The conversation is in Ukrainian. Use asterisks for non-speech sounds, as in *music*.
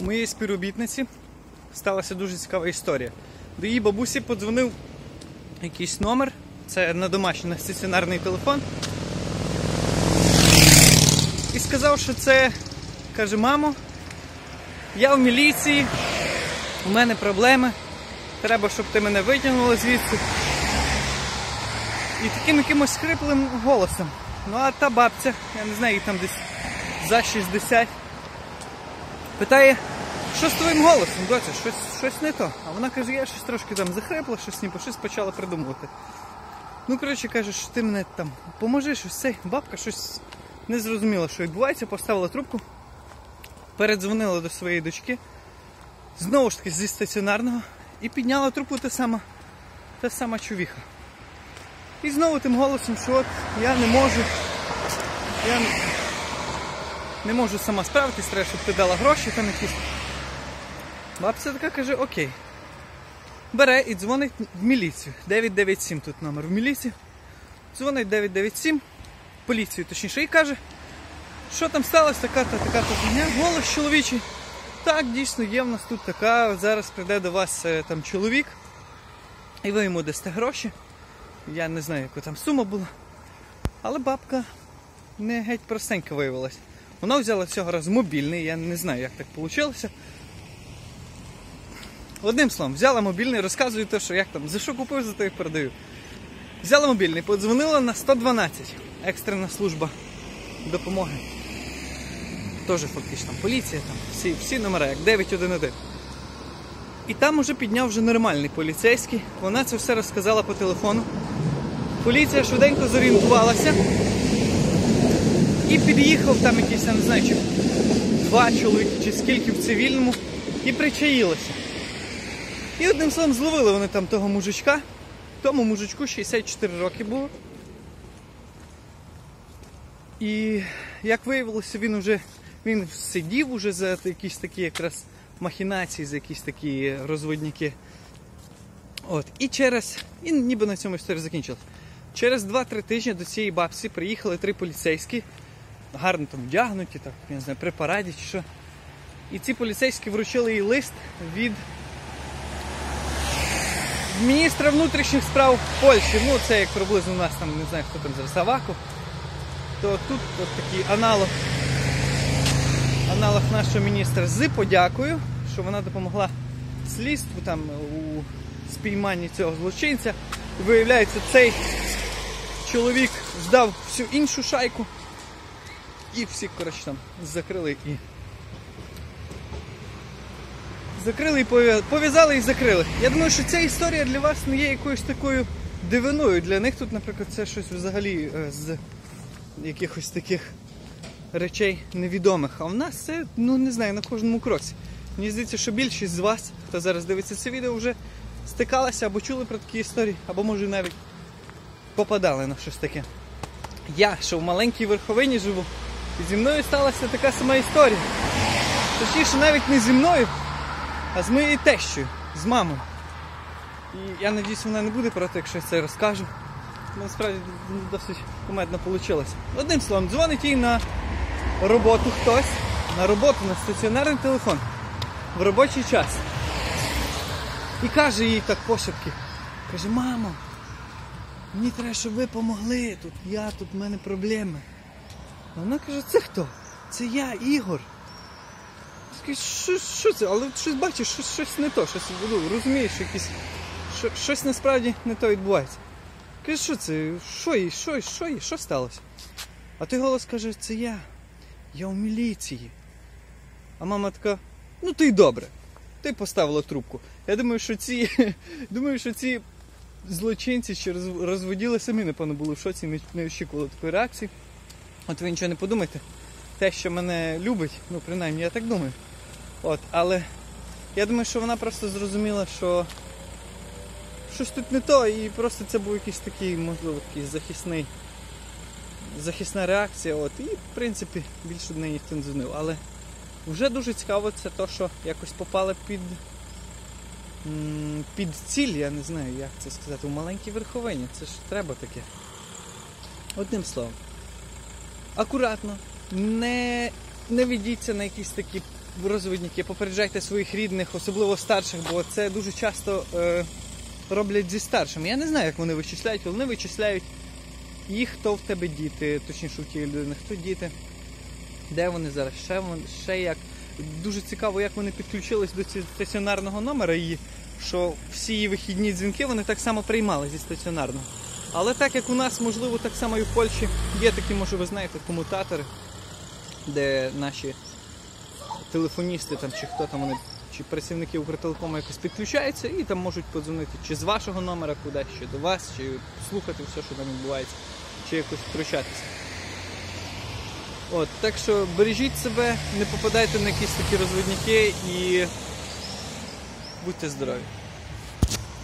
У моєї співробітниці сталася дуже цікава історія. До її бабусі подзвонив якийсь номер, це на домашній на стаціонарний телефон. І сказав, що це каже, мамо, я в міліції, у мене проблеми, треба, щоб ти мене витягнула звідси. І таким якимось хриплим голосом. Ну а та бабця, я не знаю, їй там десь за 60, питає, що з твоїм голосом, доця, щось, щось не то. А вона каже, я щось трошки там захрипла, щось ніби щось почала придумувати. Ну, коротше, каже, що ти мене там поможи, щось цей. Бабка щось не зрозуміла, що відбувається, поставила трубку, передзвонила до своєї дочки, знову ж таки зі стаціонарного, і підняла трубку та сама, та сама чувіха. І знову тим голосом, що от я не можу, я не, не можу сама справитись, треба, щоб ти дала гроші там якісь. Бабця така каже, окей. Бере і дзвонить в міліцію. 997 тут номер в міліцію. Дзвонить 997, поліцію точніше, і каже, що там сталося, така-то, така-то фігня. Голос чоловічий. Так, дійсно, є в нас тут така, зараз прийде до вас е, там чоловік, і ви йому дасте гроші. Я не знаю, яка там сума була. Але бабка не геть простенька виявилась. Вона взяла цього разу мобільний, я не знаю, як так вийшло. Одним словом, взяла мобільний, розказую те, що як там, за що купив, за то і продаю. Взяла мобільний, подзвонила на 112. Екстрена служба допомоги. Теж фактично поліція, там, всі, всі номера, як 911. І там уже підняв вже нормальний поліцейський. Вона це все розказала по телефону. Поліція швиденько зорієнтувалася. І під'їхав там якийсь, я не знаю, чи два чоловіки, чи скільки в цивільному, і причаїлися. І одним словом зловили вони там того мужичка. Тому мужичку 64 роки було. І як виявилося, він вже він сидів уже за якісь такі якраз махінації, за якісь такі розводники. От. І через. І ніби на цьому історія закінчилась. Через 2-3 тижні до цієї бабці приїхали три поліцейські, гарно там вдягнуті, так, я не знаю, при параді чи що. І ці поліцейські вручили їй лист від міністра внутрішніх справ Польщі. Ну, це як приблизно у нас там, не знаю, хто там зараз Аваков. То тут от такий аналог, аналог нашого міністра з подякою, що вона допомогла слідству там у спійманні цього злочинця. І виявляється, цей чоловік здав всю іншу шайку. І всі, коротше, там закрили і. Закрили і пов'я- пов'язали і закрили. Я думаю, що ця історія для вас не є якоюсь такою дивиною. Для них тут, наприклад, це щось взагалі е, з якихось таких речей невідомих. А в нас це, ну не знаю, на кожному кроці. Мені здається, що більшість з вас, хто зараз дивиться це відео, вже стикалася або чули про такі історії, або може навіть попадали на щось таке. Я, що в маленькій верховині живу, і зі мною сталася така сама історія. Точніше, навіть не зі мною, а з моєю тещою, з мамою. І я надіюсь, вона не буде проти, якщо я це розкажу. Насправді досить кумедно вийшло. Одним словом, дзвонить їй на роботу хтось, на роботу на стаціонарний телефон в робочий час. І каже їй так пошепки, каже, мамо, мені треба, щоб ви помогли тут, я тут, в мене проблеми. Вона каже, це хто? Це я, Ігор. Що, що це? Але щось бачиш, щось, щось не то, щось ну, розумієш, якісь, що, щось насправді не то відбувається. Каже, що це? Що їй? Що, що їй? Що сталося? А той голос каже, це я. Я у міліції. А мама така, ну ти й добре. Ти поставила трубку. Я думаю, що ці. *laughs* думаю, що ці злочинці, роз- розводіли самі, напевно, були в шоці, не, не очікували такої реакції. От ви нічого не подумайте. Те, що мене любить, ну принаймні я так думаю. От, але я думаю, що вона просто зрозуміла, що щось тут не то, і просто це був якийсь такий, можливо, такий захисний, захисна реакція. От, і в принципі більше до неї ніхто не дзвонив. Але вже дуже цікаво це то, що якось попала під, під ціль, я не знаю, як це сказати, у маленькій верховині. Це ж треба таке. Одним словом. Акуратно, не не ведіться на якісь такі розвидники, попереджайте своїх рідних, особливо старших, бо це дуже часто е, роблять зі старшими. Я не знаю, як вони вичисляють, але вони вичисляють їх, хто в тебе діти, точніше в тієї людини, хто діти, де вони зараз, ще, вон- ще як. Дуже цікаво, як вони підключились до стаціонарного номера і що всі її вихідні дзвінки вони так само приймали зі стаціонарного. Але так як у нас, можливо, так само і в Польщі є такі, може, ви знаєте, комутатори, де наші телефоністи там, чи хто там вони, чи працівники Укртелекому якось підключаються і там можуть подзвонити чи з вашого номера кудись, чи до вас, чи слухати все, що там відбувається, чи якось втручатися. От, так що бережіть себе, не попадайте на якісь такі розвідники і будьте здорові.